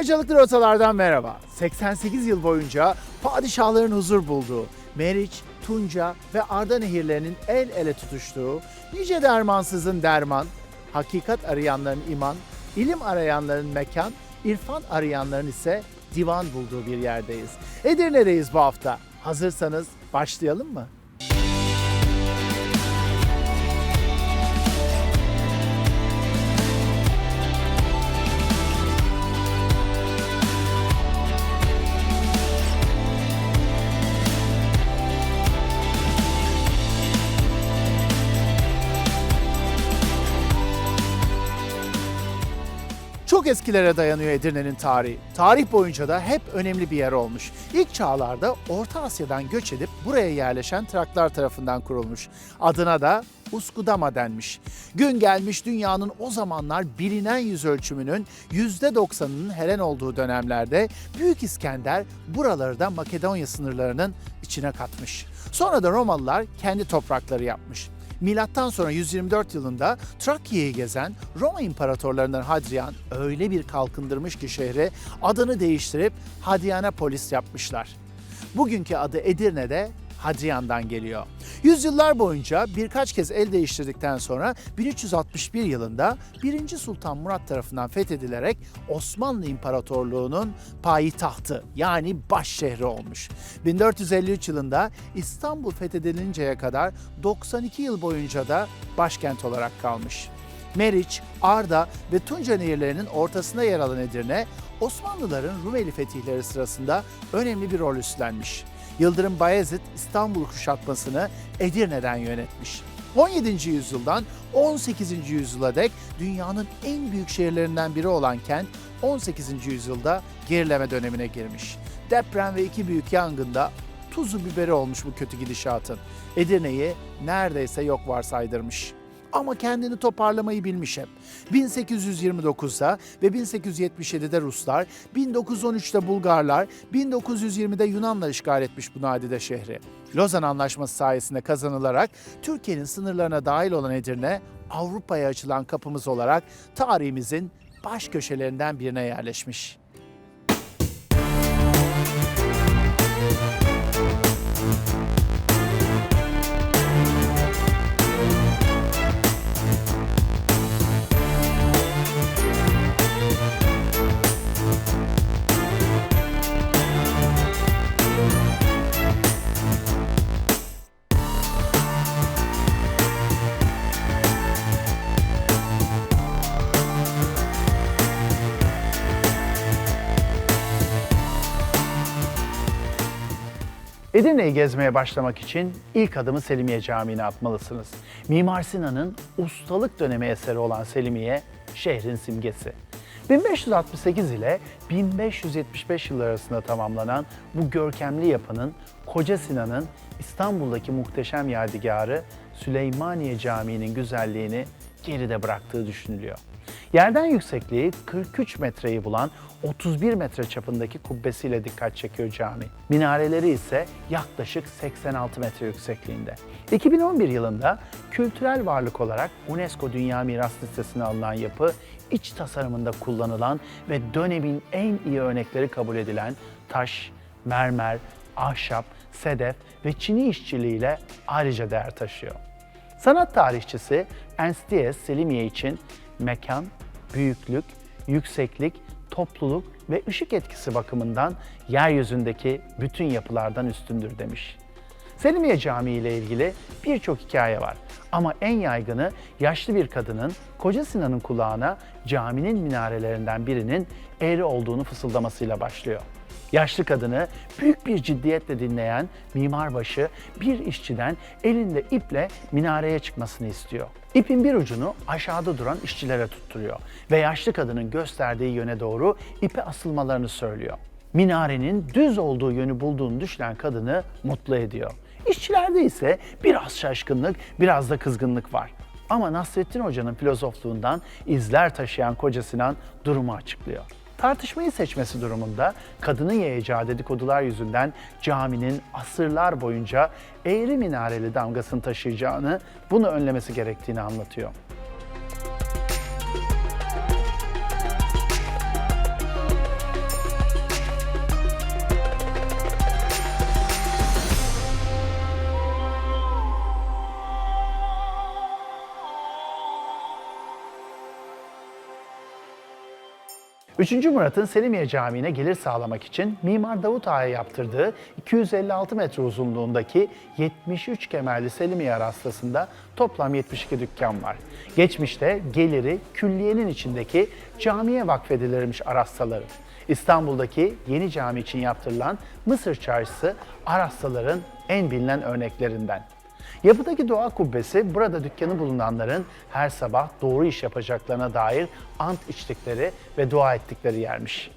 Ayçalıklı rotalardan merhaba. 88 yıl boyunca padişahların huzur bulduğu, Meriç, Tunca ve Arda nehirlerinin el ele tutuştuğu, nice dermansızın derman, hakikat arayanların iman, ilim arayanların mekan, irfan arayanların ise divan bulduğu bir yerdeyiz. Edirne'deyiz bu hafta. Hazırsanız başlayalım mı? Çok eskilere dayanıyor Edirne'nin tarihi. Tarih boyunca da hep önemli bir yer olmuş. İlk çağlarda Orta Asya'dan göç edip buraya yerleşen Traklar tarafından kurulmuş. Adına da Uskudama denmiş. Gün gelmiş dünyanın o zamanlar bilinen yüz ölçümünün %90'ının Helen olduğu dönemlerde Büyük İskender buraları da Makedonya sınırlarının içine katmış. Sonra da Romalılar kendi toprakları yapmış. Milattan sonra 124 yılında Trakya'yı gezen Roma imparatorlarından Hadrian öyle bir kalkındırmış ki şehri adını değiştirip Hadrianapolis yapmışlar. Bugünkü adı Edirne'de Hadrian'dan geliyor. Yüzyıllar boyunca birkaç kez el değiştirdikten sonra 1361 yılında 1. Sultan Murat tarafından fethedilerek Osmanlı İmparatorluğu'nun payitahtı yani baş şehri olmuş. 1453 yılında İstanbul fethedilinceye kadar 92 yıl boyunca da başkent olarak kalmış. Meriç, Arda ve Tunca nehirlerinin ortasında yer alan Edirne, Osmanlıların Rumeli fetihleri sırasında önemli bir rol üstlenmiş. Yıldırım Bayezid İstanbul kuşatmasını Edirne'den yönetmiş. 17. yüzyıldan 18. yüzyıla dek dünyanın en büyük şehirlerinden biri olan kent 18. yüzyılda gerileme dönemine girmiş. Deprem ve iki büyük yangında tuzu biberi olmuş bu kötü gidişatın. Edirne'yi neredeyse yok varsaydırmış. Ama kendini toparlamayı bilmiş hep. 1829'da ve 1877'de Ruslar, 1913'te Bulgarlar, 1920'de Yunanlar işgal etmiş bu nadide şehri. Lozan Anlaşması sayesinde kazanılarak Türkiye'nin sınırlarına dahil olan Edirne, Avrupa'ya açılan kapımız olarak tarihimizin baş köşelerinden birine yerleşmiş. Edirne'yi gezmeye başlamak için ilk adımı Selimiye Camii'ne atmalısınız. Mimar Sinan'ın ustalık dönemi eseri olan Selimiye, şehrin simgesi. 1568 ile 1575 yılları arasında tamamlanan bu görkemli yapının Koca Sinan'ın İstanbul'daki muhteşem yadigarı Süleymaniye Camii'nin güzelliğini geride bıraktığı düşünülüyor. Yerden yüksekliği 43 metreyi bulan 31 metre çapındaki kubbesiyle dikkat çekiyor cami. Minareleri ise yaklaşık 86 metre yüksekliğinde. 2011 yılında kültürel varlık olarak UNESCO Dünya Miras Listesi'ne alınan yapı, iç tasarımında kullanılan ve dönemin en iyi örnekleri kabul edilen taş, mermer, ahşap, sedef ve çini işçiliğiyle ayrıca değer taşıyor. Sanat tarihçisi Ernst Diez Selimiye için mekan, büyüklük, yükseklik, topluluk ve ışık etkisi bakımından yeryüzündeki bütün yapılardan üstündür demiş. Selimiye Camii ile ilgili birçok hikaye var ama en yaygını yaşlı bir kadının Koca Sinan'ın kulağına caminin minarelerinden birinin eğri olduğunu fısıldamasıyla başlıyor. Yaşlı kadını büyük bir ciddiyetle dinleyen mimarbaşı bir işçiden elinde iple minareye çıkmasını istiyor. İpin bir ucunu aşağıda duran işçilere tutturuyor ve yaşlı kadının gösterdiği yöne doğru ipe asılmalarını söylüyor. Minarenin düz olduğu yönü bulduğunu düşünen kadını mutlu ediyor. İşçilerde ise biraz şaşkınlık, biraz da kızgınlık var. Ama Nasrettin Hoca'nın filozofluğundan izler taşıyan Koca Sinan durumu açıklıyor. Tartışmayı seçmesi durumunda kadının yayacağı dedikodular yüzünden caminin asırlar boyunca eğri minareli damgasını taşıyacağını, bunu önlemesi gerektiğini anlatıyor. 3. Murat'ın Selimiye Camii'ne gelir sağlamak için Mimar Davut Ağa'ya yaptırdığı 256 metre uzunluğundaki 73 kemerli Selimiye arastasında toplam 72 dükkan var. Geçmişte geliri külliyenin içindeki camiye vakfedilirmiş arastaları. İstanbul'daki yeni cami için yaptırılan Mısır Çarşısı arastaların en bilinen örneklerinden. Yapıdaki dua kubbesi burada dükkanı bulunanların her sabah doğru iş yapacaklarına dair ant içtikleri ve dua ettikleri yermiş.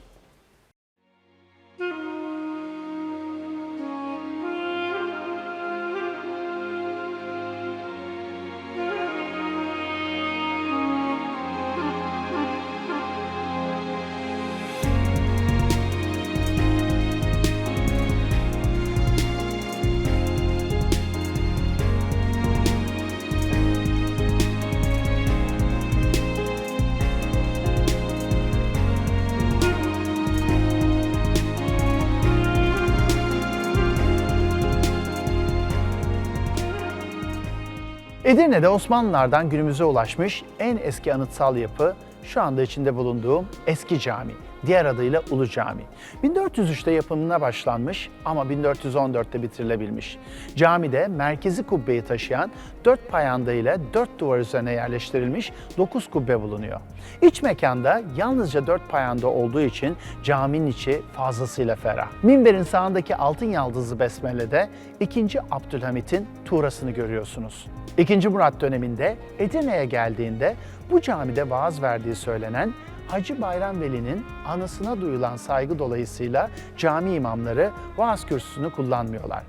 Edirne'de Osmanlılardan günümüze ulaşmış en eski anıtsal yapı şu anda içinde bulunduğum eski cami. Diğer adıyla Ulu Cami. 1403'te yapımına başlanmış ama 1414'te bitirilebilmiş. Camide merkezi kubbeyi taşıyan dört payanda ile dört duvar üzerine yerleştirilmiş 9 kubbe bulunuyor. İç mekanda yalnızca dört payanda olduğu için caminin içi fazlasıyla ferah. Minberin sağındaki altın yaldızlı besmelede 2. Abdülhamit'in tuğrasını görüyorsunuz. 2. Murat döneminde Edirne'ye geldiğinde bu camide vaaz verdiği söylenen Hacı Bayram Veli'nin anısına duyulan saygı dolayısıyla cami imamları vaaz kürsüsünü kullanmıyorlar.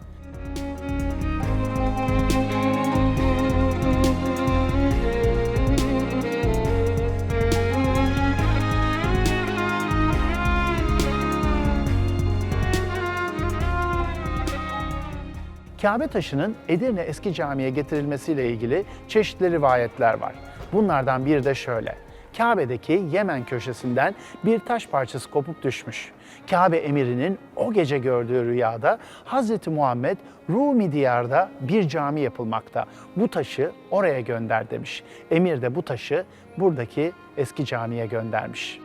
Kabe taşının Edirne Eski Camii'ye getirilmesiyle ilgili çeşitli rivayetler var. Bunlardan biri de şöyle. Kabe'deki Yemen köşesinden bir taş parçası kopup düşmüş. Kabe emirinin o gece gördüğü rüyada Hazreti Muhammed Rumi diyarda bir cami yapılmakta. Bu taşı oraya gönder demiş. Emir de bu taşı buradaki eski camiye göndermiş.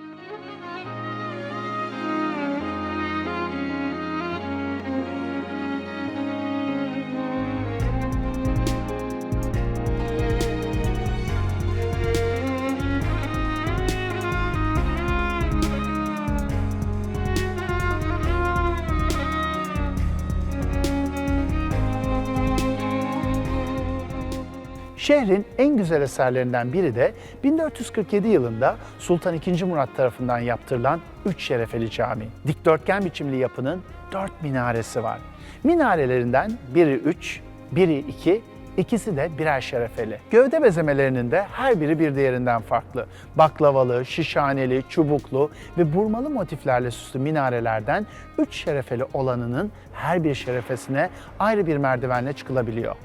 Şehrin en güzel eserlerinden biri de 1447 yılında Sultan II. Murat tarafından yaptırılan Üç Şerefeli Cami. Dikdörtgen biçimli yapının dört minaresi var. Minarelerinden biri 3, biri 2, İkisi de birer şerefeli. Gövde bezemelerinin de her biri bir diğerinden farklı. Baklavalı, şişhaneli, çubuklu ve burmalı motiflerle süslü minarelerden üç şerefeli olanının her bir şerefesine ayrı bir merdivenle çıkılabiliyor.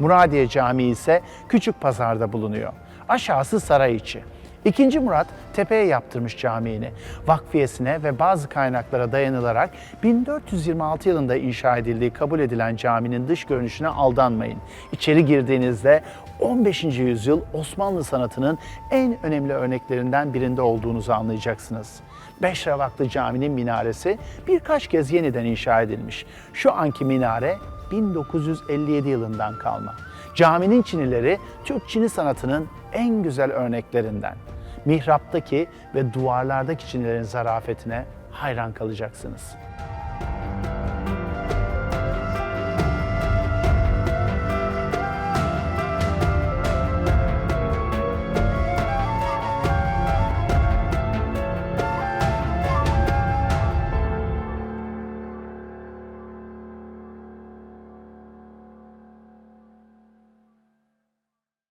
Muradiye Camii ise Küçük Pazar'da bulunuyor. Aşağısı saray içi. İkinci Murat tepeye yaptırmış camiini. Vakfiyesine ve bazı kaynaklara dayanılarak 1426 yılında inşa edildiği kabul edilen caminin dış görünüşüne aldanmayın. İçeri girdiğinizde 15. yüzyıl Osmanlı sanatının en önemli örneklerinden birinde olduğunuzu anlayacaksınız. Beş Ravaklı Cami'nin minaresi birkaç kez yeniden inşa edilmiş. Şu anki minare 1957 yılından kalma. Caminin çinileri Türk çini sanatının en güzel örneklerinden. Mihraptaki ve duvarlardaki çinilerin zarafetine hayran kalacaksınız.